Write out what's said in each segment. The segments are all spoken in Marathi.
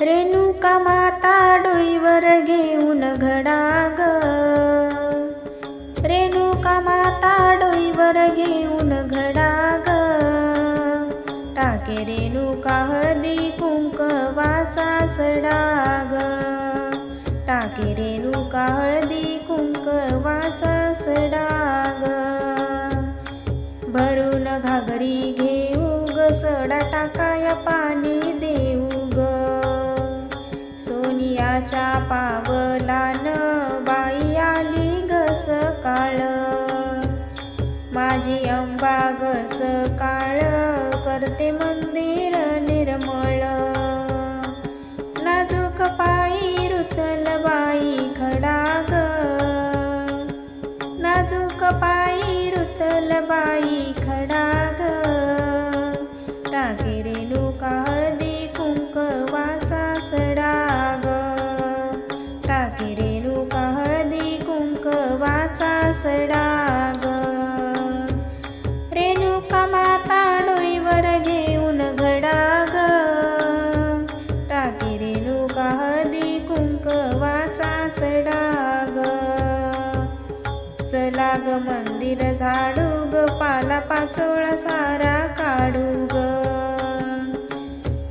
रेणुका माता डोईवर घेऊन घडाग. रेणुका माता डोईवर घेऊन घडाग. टाके रेणुका हळदी कुंकवाचा सडाग. टाके रेणुका हळदी कुंकवाचा सडाग. भरून घागरी घेऊ ग सडा टाकाया पाणी दे. सोनियाच्या पावलान बाई आली ग सकाळ. माझी अंबा ग सकाळ करते मंद कुंकवाचा सडाग रेणुका माता डोईवर घेऊन घडाग टाके रेणुका हळदी कुंकवाचा सडाग. चला ग मंदिर झाडू ग पाला पाचोळा सारा काढू ग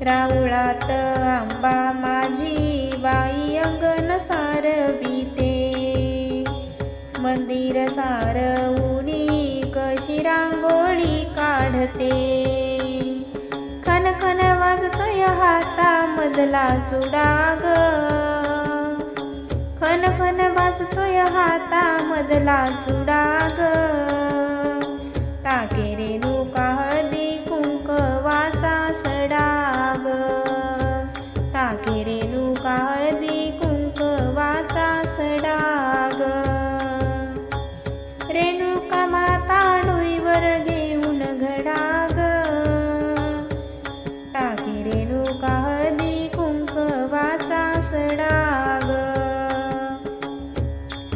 राऊळात आंबा माझी बाई अंगण सारविते मंदिर सारवुनी कशी रांगोळी काढते? खन खन वाजतोय हातामधला चुडाग. खन खन वाजतोय हातामधला चुडाग. टाके रेणुका हळदी कुंकवाचा सडाग. टाके ಬರಲಿ